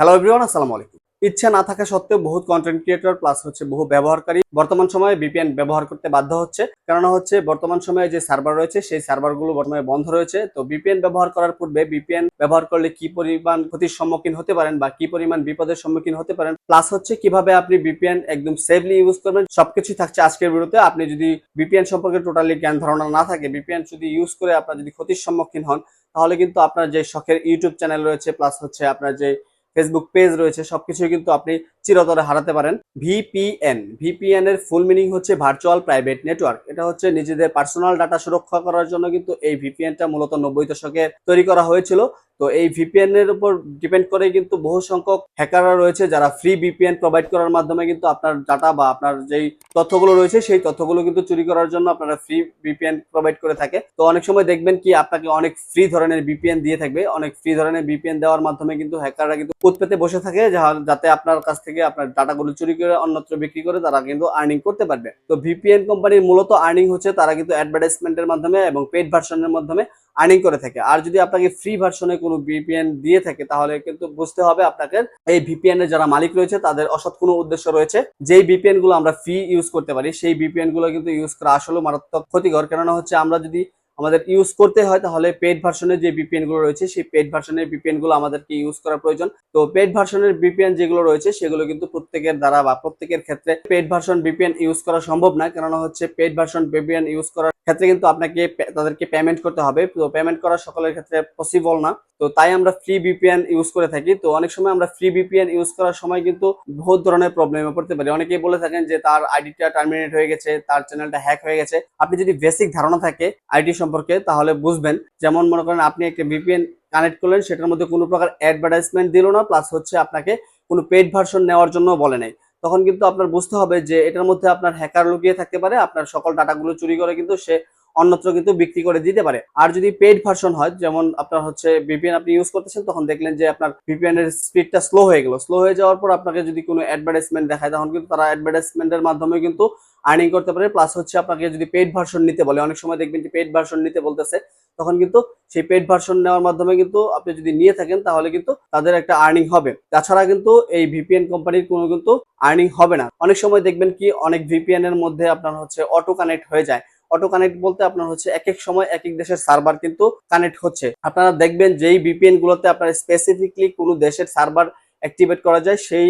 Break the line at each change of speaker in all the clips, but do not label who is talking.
Hello everyone আসসালামু আলাইকুম। ইচ্ছা না থাকা সত্ত্বেও বহুত কন্টেন্ট ক্রিয়েটর প্লাস হচ্ছে বহু ব্যবহারকারী বর্তমান সময়ে বিপিএন ব্যবহার করতে বাধ্য হচ্ছে। কেননা হচ্ছে বর্তমান সময়ে যে সার্ভার রয়েছে, সেই সার্ভারগুলো বর্তমানে বন্ধ রয়েছে। তো বিপিএন ব্যবহার করার পূর্বে বিপিএন ব্যবহার করলে কি পরিমাণ ক্ষতির সম্মুখীন হতে পারেন বা কি পরিমাণ বিপদের সম্মুখীন হতে পারেন? প্লাস হচ্ছে কীভাবে আপনি বিপিএন একদম সেফলি ইউজ করবেন সবকিছু থাকছে আজকের ভিডিওতে। আপনি যদি বিপিএন সম্পর্কে টোটালি জ্ঞান ধারণা না থাকে বিপিএন যদি ইউজ করে আপনার যদি ক্ষতির সম্মুখীন হন, তাহলে কিন্তু আপনার যে শখের ইউটিউব চ্যানেল রয়েছে প্লাস হচ্ছে আপনার যে ফেসবুক পেজ রয়েছে, সবকিছুই কিন্তু আপনি চিরতরে হারাতে পারেন। ভিপিএন ভিপিএন এর ফুল মিনিং হচ্ছে ভার্চুয়াল প্রাইভেট নেটওয়ার্ক এটা হচ্ছে নিজেদের পার্সোনাল ডাটা সুরক্ষা করার জন্য কিন্তু এই ভিপিএনটা মূলত নব্বই দশকে তৈরি করা হয়েছিল। তো এই ভিপিএন এর উপর ডিপেন্ড করে কিন্তু বহু সংখ্যক হ্যাকাররা রয়েছে যারা ফ্রি ভিপিএন প্রোভাইড করার মাধ্যমে কিন্তু আপনার ডাটা বা আপনার যেই তথ্যগুলো রয়েছে সেই তথ্যগুলো কিন্তু চুরি করার জন্য আপনারা ফ্রি ভিপিএন প্রোভাইড করে থাকে। তো অনেক সময় দেখবেন কি আপনাকে অনেক ফ্রি ধরনের ভিপিএন দিয়ে থাকবে, অনেক ফ্রি ধরনের ভিপিএন দেওয়ার মাধ্যমে কিন্তু হ্যাকাররা কিন্তু পুত পেতে বসে থাকে যাতে আপনার কাছ থেকে আপনার ডাটাগুলো চুরি করে অন্যত্র বিক্রি করে তারা কিন্তু আর্নিং করতে পারবে। তো ভিপিএন কোম্পানির মূলত আর্নিং হচ্ছে তারা কিন্তু অ্যাডভার্টাইজমেন্টের মাধ্যমে এবং পেড ভার্সনের মাধ্যমে আর্নিং করে থাকে। আর যদি আপনাকে ফ্রি ভার্সনে কোনো ভিপিএন দিয়ে থাকে, তাহলে কিন্তু বুঝতে হবে আপনাকে এই ভিপিএন এর যারা মালিক রয়েছে, তাদের অসৎ কোনো উদ্দেশ্য রয়েছে। যেই ভিপিএনগুলো আমরা ফ্রি ইউজ করতে পারি, সেই ভিপিএনগুলো কিন্তু ইউজ করা আসলে মারাত্মক ক্ষতিকর। কেননা হচ্ছে আমরা যদি আমাদের ইউজ করতে হয়, তাহলে পেড ভার্সনের যে বিপিএনগুলো রয়েছে, সেই পেড ভার্সনের বিপিএনগুলো আমাদেরকে ইউজ করা প্রয়োজন। তো পেড ভার্সনের বিপিএন যেগুলো রয়েছে, সেগুলো কিন্তু প্রত্যেকের দ্বারা বা প্রত্যেকের ক্ষেত্রে পেড ভার্সন বিপিএন ইউজ করা সম্ভব না কেননা হচ্ছে পেড ভার্সন বিপিএন ইউজ করার ক্ষেত্রে কিন্তু আপনাকে তাদেরকে পেমেন্ট করতে হবে। তো পেমেন্ট করা সকলের ক্ষেত্রে পসিবল না। তো তাই আমরা ফ্রি ভিপিএন ইউজ করে থাকি। তো অনেক সময় আমরা ফ্রি ভিপিএন ইউজ করার সময় কিন্তু বহুত ধরনের প্রবলেমে পড়তে পারি। অনেকেই বলে থাকেন যে তার আইডিটা টার্মিনেট হয়ে গেছে, তার চ্যানেলটা হ্যাক হয়ে গেছে। আপনি যদি বেসিক ধারণা থাকে আইডি সম্পর্কে, তাহলে বুঝবেন। যেমন মনে করেন আপনি একটা ভিপিএন কানেক্ট করলেন, সেটার মধ্যে কোনো প্রকার অ্যাডভার্টাইজমেন্ট দিল না প্লাস হচ্ছে আপনাকে কোনো পেড ভার্সন নেওয়ার জন্য বলে নাই। তখন কিন্তু আপনার বুঝতে হবে যে এটার মধ্যে আপনার হ্যাকার লুকিয়ে থাকতে পারে, আপনার সকল ডাটাগুলো চুরি করে কিন্তু সে অন্যত্র কিন্তু বিক্রি করে দিতে পারে। আর যদি পেড ভার্সন হয়, যেমন আপনার হচ্ছে ভিপিএন আপনি ইউজ করতেছেন, তখন দেখলেন যে আপনার ভিপিএন এর স্পিডটা স্লো হয়ে গেল। স্লো হয়ে যাওয়ার পর আপনাকে যদি কোনো অ্যাডভার্টাইজমেন্ট দেখায়, তখন কিন্তু তারা অ্যাডভার্টাইজমেন্টের মাধ্যমে কিন্তু আর্নিং করতে পারে। প্লাস হচ্ছে আপনাকে যদি পেড ভার্সন নিতে বলে, অনেক সময় দেখবেন যে পেড ভার্সন নিতে বলতেছে, তখন কিন্তু সেই পেড ভার্সন নেওয়ার মাধ্যমে কিন্তু আপনি যদি নিয়ে থাকেন, তাহলে কিন্তু তাদের একটা আর্নিং হবে। তাছাড়া কিন্তু এই ভিপিএন কোম্পানির কোনো কিন্তু আর্নিং হবে না। অনেক সময় দেখবেন কি, অনেক ভিপিএন এর মধ্যে আপনার হচ্ছে অটো কানেক্ট হয়ে যায়। অটো কানেক্ট বলতে আপনার হচ্ছে এক এক সময় এক এক দেশের সার্ভার কিন্তু কানেক্ট হচ্ছে। আপনারা দেখবেন যেই বিপিএন গুলোতে আপনার স্পেসিফিকলি কোনো দেশের সার্ভার অ্যাক্টিভেট করা যায়, সেই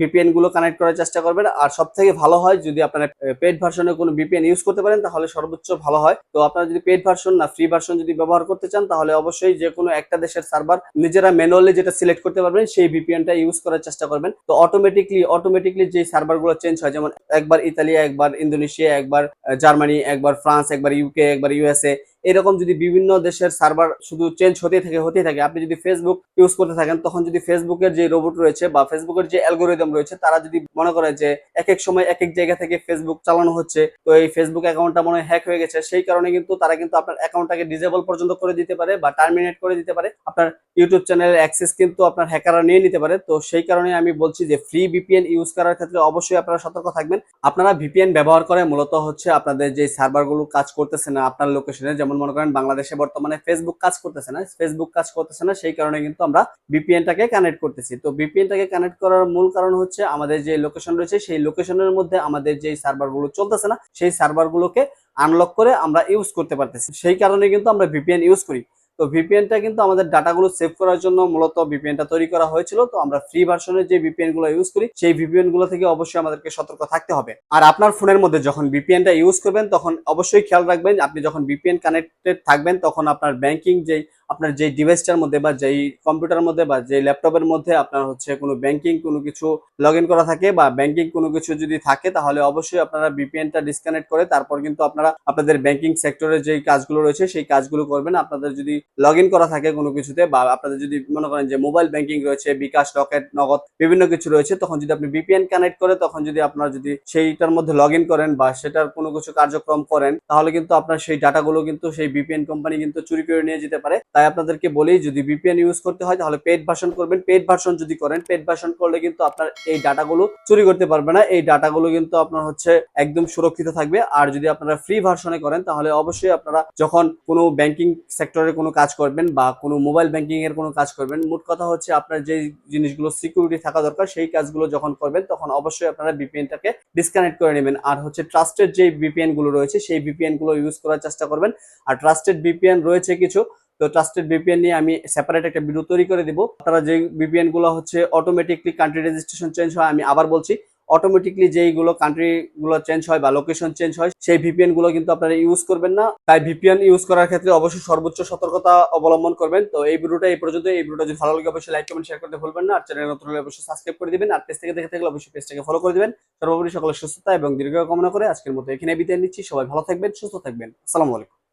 ভিপিএনগুলো কানেক্ট করার চেষ্টা করবেন। আর সব থেকে ভালো হয় যদি আপনারা পেড ভার্সনে কোনো ভিপিএন ইউজ করতে পারেন, তাহলে সর্বোচ্চ ভালো হয়। তো আপনারা যদি পেড ভার্সন না ফ্রি ভার্সন যদি ব্যবহার করতে চান, তাহলে অবশ্যই যে কোনো একটা দেশের সার্ভার নিজেরা ম্যানুয়ালি যেটা সিলেক্ট করতে পারবেন, সেই ভিপিএনটা ইউজ করার চেষ্টা করবেন। তো অটোমেটিকলি অটোমেটিকলি যে সার্ভারগুলো চেঞ্জ হয়, যেমন একবার ইতালি, একবার ইন্দোনেশিয়া, একবার জার্মানি, একবার ফ্রান্স, একবার ইউকে একবার ইউএসএ এরকম যদি বিভিন্ন দেশের সার্ভার শুধু চেঞ্জ হতেই থাকে হতেই থাকে, আপনি যদি ফেসবুক ইউজ করতে থাকেন, তখন যদি ফেসবুকের যে রোবট রয়েছে বা ফেসবুকের যে অ্যালগোরিদম রয়েছে, তারা যদি মনে করে যে এক এক সময় এক এক জায়গা থেকে ফেসবুক চালানো হচ্ছে, তো এই ফেসবুক অ্যাকাউন্টটা মনে হয় হ্যাক হয়ে গেছে, সেই কারণে কিন্তু তারা কিন্তু আপনার অ্যাকাউন্টটাকে ডিজেবল পর্যন্ত করে দিতে পারে বা টার্মিনেট করে দিতে পারে। আপনার ইউটিউব চ্যানেলের অ্যাক্সেস কিন্তু আপনার হ্যাকাররা নিয়ে নিতে পারে। তো সেই কারণে আমি বলছি যে ফ্রি ভিপিএন ইউজ করার ক্ষেত্রে অবশ্যই আপনারা সতর্ক থাকবেন। আপনারা ভিপিএন ব্যবহার করে মূলত হচ্ছে আপনাদের যে সার্ভারগুলো কাজ করতেছে না আপনার লোকেশনে যেমন মনে করেন বাংলাদেশে বর্তমানে ফেসবুক কাজ করতেছে না ফেসবুক কাজ করতেছে না, সেই কারণে কিন্তু আমরা বিপিএনটাকে কানেক্ট করতেছি। তো বিপিএনটাকে কানেক্ট করার মূল কারণ হচ্ছে আমাদের যে লোকেশন রয়েছে, সেই লোকেশনের মধ্যে আমাদের যে সার্ভারগুলো চলতেছে না, সেই সার্ভারগুলোকে আনলক করে আমরা ইউজ করতে পারতেছি। সেই কারণে কিন্তু আমরা বিপিএন ইউজ করি। তো ভিপিএনটা কিন্তু আমাদের ডাটাগুলো সেভ করার জন্য মূলত ভিপিএনটা তৈরি করা হয়েছিল। তো আমরা ফ্রি ভার্সনের যে ভিপিএনগুলো ইউজ করি, সেই ভিপিএনগুলো থেকে অবশ্যই আমাদেরকে সতর্ক থাকতে হবে। আর আপনার ফোনের মধ্যে যখন ভিপিএনটা ইউজ করবেন, তখন অবশ্যই খেয়াল রাখবেন, আপনি যখন ভিপিএন কানেক্টেড থাকবেন, তখন আপনার ব্যাংকিং যেই আপনার যে ডিভাইসটার মধ্যে বা যেই কম্পিউটার মধ্যে বা যে ল্যাপটপের মধ্যে আপনার হচ্ছে কোনো ব্যাংকিং কোনো কিছু লগ করা থাকে বা ব্যাংকিং কোনো কিছু যদি থাকে, তাহলে অবশ্যই আপনারা ভিপিএনটা ডিসকানেক্ট করে তারপর কিন্তু আপনারা আপনাদের ব্যাংকিং সেক্টরে যে কাজগুলো রয়েছে, সেই কাজগুলো করবেন। আপনাদের যদি লগ করা থাকে কোনো কিছুতে বা আপনাদের যদি মনে করেন যে মোবাইল ব্যাংকিং রয়েছে, বিকাশ, রকেট, নগদ বিভিন্ন কিছু রয়েছে, তখন যদি আপনি বিপিএন কানেক্ট করে তখন যদি আপনার যদি সেইটার মধ্যে লগ করেন বা সেটার কোনো কিছু কার্যক্রম করেন, তাহলে কিন্তু আপনার সেই ডাটাগুলো কিন্তু সেই বিপিএন কোম্পানি কিন্তু চুরি করে নিয়ে যেতে পারে। তাই আপনাদেরকে বলি, যদি ভিপিএন ইউজ করতে হয়, তাহলে পেড ভার্সন করবেন। পেড ভার্সন যদি করেন পেড ভার্সন করলে কিন্তু আপনার এই ডাটাগুলো চুরি করতে পারবে না। এই ডাটাগুলো কিন্তু আপনার হচ্ছে একদম সুরক্ষিত থাকবে। আর যদি আপনারা ফ্রি ভার্সনে করেন, তাহলে অবশ্যই আপনারা যখন কোনো ব্যাংকিং সেক্টরে কোনো কাজ করবেন বা কোনো মোবাইল ব্যাংকিং এর কোনো কাজ করবেন, মোট কথা হচ্ছে আপনার যে জিনিসগুলো সিকিউরিটি থাকা দরকার, সেই কাজগুলো যখন করবেন, তখন অবশ্যই আপনারা ভিপিএনটাকে ডিসকানেক্ট করে নেবেন। আর হচ্ছে ট্রাস্টেড যে ভিপিএনগুলো রয়েছে, সেই ভিপিএনগুলো ইউজ করার চেষ্টা করবেন। আর ট্রাস্টেড ভিপিএন রয়েছে কিছু তো ট্রাস্টেড ভিপিএন নিয়ে আমি সেপারেট একটা ভিডিও তৈরি করে দিব। আপনারা যে ভিপিএনগুলো হচ্ছে অটোমেটিকলি কান্ট্রি রেজিস্ট্রেশন চেঞ্জ হয়, আমি আবার বলছি অটোমেটিকলি যেইগুলো কান্ট্রি গুলো চেঞ্জ হয় বা লোকেশন চেঞ্জ হয়, সেই ভিপিএনগুলো কিন্তু আপনারা ইউজ করবেন না। তাই ভিপিএন ইউজ করার ক্ষেত্রে অবশ্যই সর্বোচ্চ সতর্কতা অবলম্বন করবেন। তো এই ভিডিওটা এই পর্যন্ত, এই ভিডিওটা যদি ভালো লাগে অবশ্যই লাইক কমেন্ট শেয়ার করতে ভুলবেন না। আর চ্যানেল নতুন হলে অবশ্যই সাবস্ক্রাইব করে দিবেন। আর পেজ থেকে দেখে থাকলে অবশ্যই পেজটাকে ফলো করে দিবেন। সর্বোপরি সকলের সুস্থতা এবং দীর্ঘ কামনা করে আজকের মতো এখানে বিদায় নিচ্ছি। সবাই ভালো থাকবেন, সুস্থ থাকবেন। আসসালামু আলাইকুম।